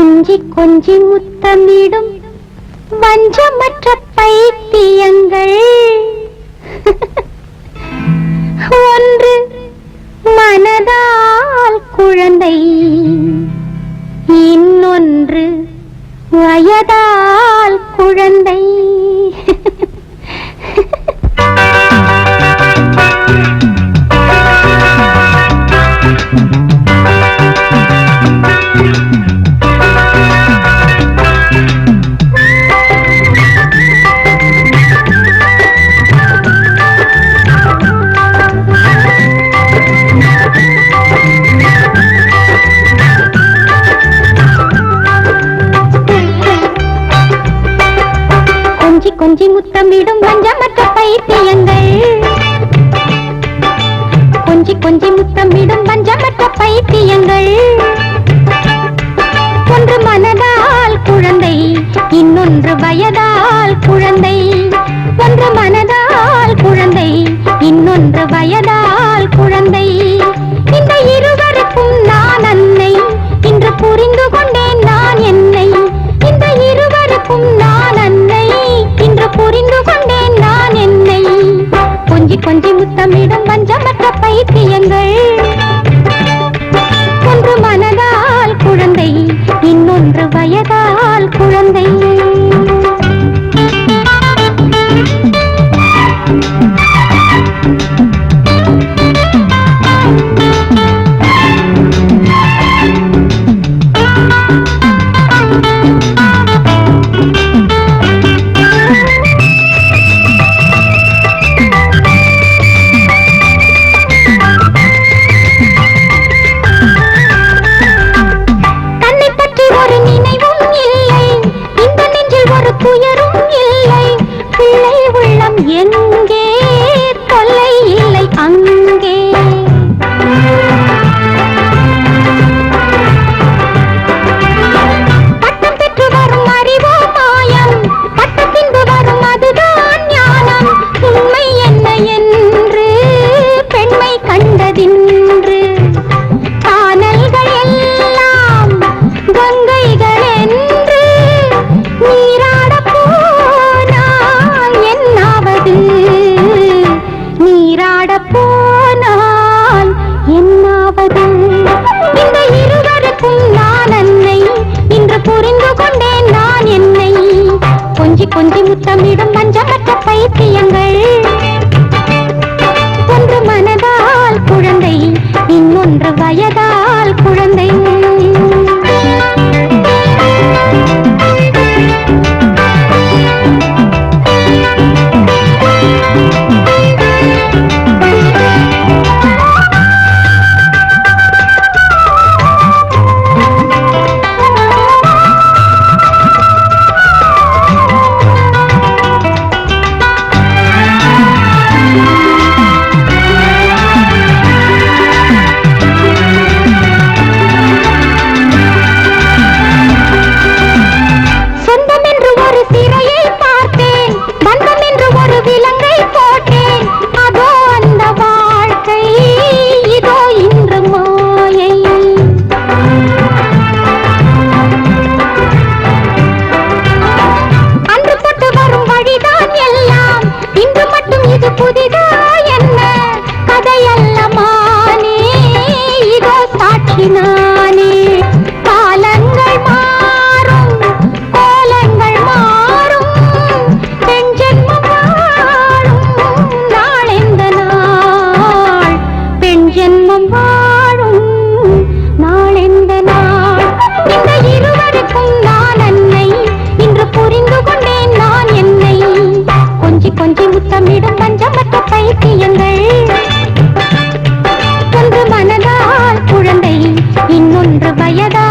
கொஞ்சி கொஞ்சி முத்தமிடும் வஞ்சமற்ற பைத்தியங்கள். ஒன்று மனதால் குழந்தை இன்னொன்று வயதால் குழந்தை. முத்தமிடும் வஞ்சமற்ற பைத்தியங்கள். கொஞ்சி கொஞ்சி முத்தமிடும் வஞ்சமற்ற பைத்தியங்கள். ஒன்று மனதால் குழந்தை இன்னொன்று வயதால் குழந்தை. ஒன்று மனதால் குழந்தை இன்னொன்று வயதால் கொஞ்சி கொஞ்சி முத்தமிடும் வஞ்சமற்ற பைத்தியங்கள். ஒன்று மனதால் குழந்தை இன்னொன்று வயதால் குழந்தை. இல்லை பிள்ளை உள்ளம் எங்கே? கொஞ்சி கொஞ்சி முத்தமிடும் பஞ்சமற்ற பைத்தியங்கள். ஒன்று மனதால் குழந்தை இன்னொன்று வயதால் குழந்தை. பிரம்மம் வாழும் நாள் எந்த நாள். இந்த இருவருக்கும் நான் அன்னை. இன்று புரிந்து கொண்டேன் நான் என்னை. கொஞ்சம் கொஞ்சி முத்தமிடும் பஞ்சமற்ற பைத்தியங்கள். ஒன்று மனதால் குழந்தை இன்னொன்று வயதால்